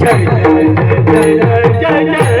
Jai Jai Jai Jai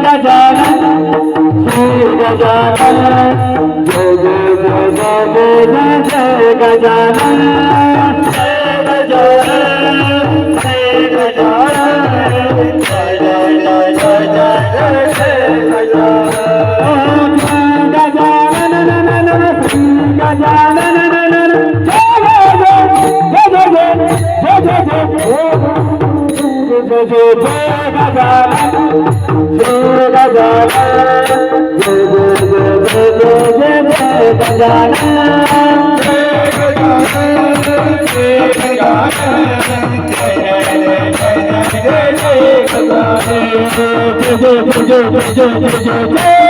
Gajanan Gajanan Gajanan జయ గజానన జయ గజానన జయ గజానన జయ గజానన జయ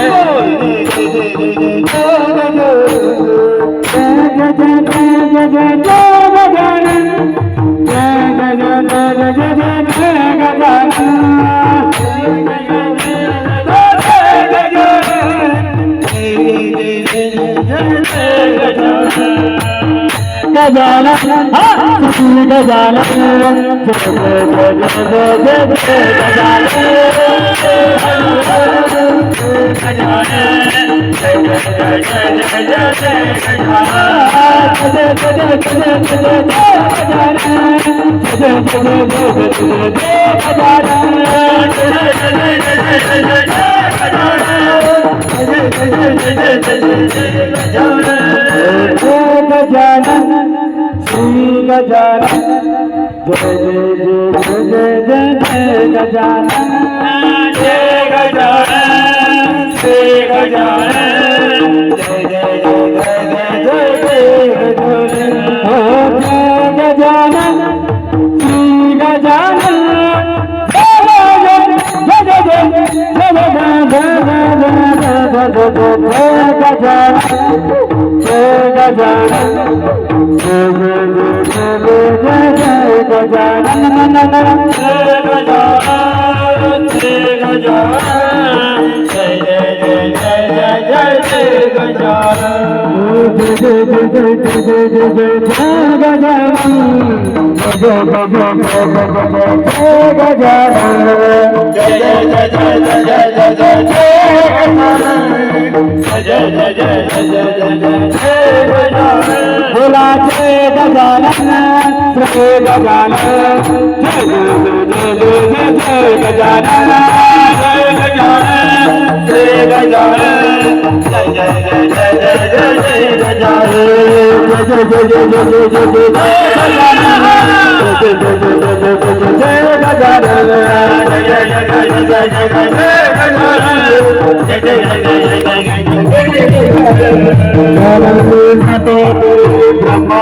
Hey! గజాల గజాల गजान जय जय जय जय जय जय गजान जय गजान जय गजान जय जय जय जय जय गजान हो गजान श्री गजान Jai Gajan, Jai Gajan, Jai Gajan. भोला गजानन श्री गजानन जय जय जय गजानन जय गजानन श्री गजानन जय जय जय जय जय जय गजानन जय जय जय जय जय जय गजानन जय गजानन जय जय जय जय जय जय गजानन ప్రభా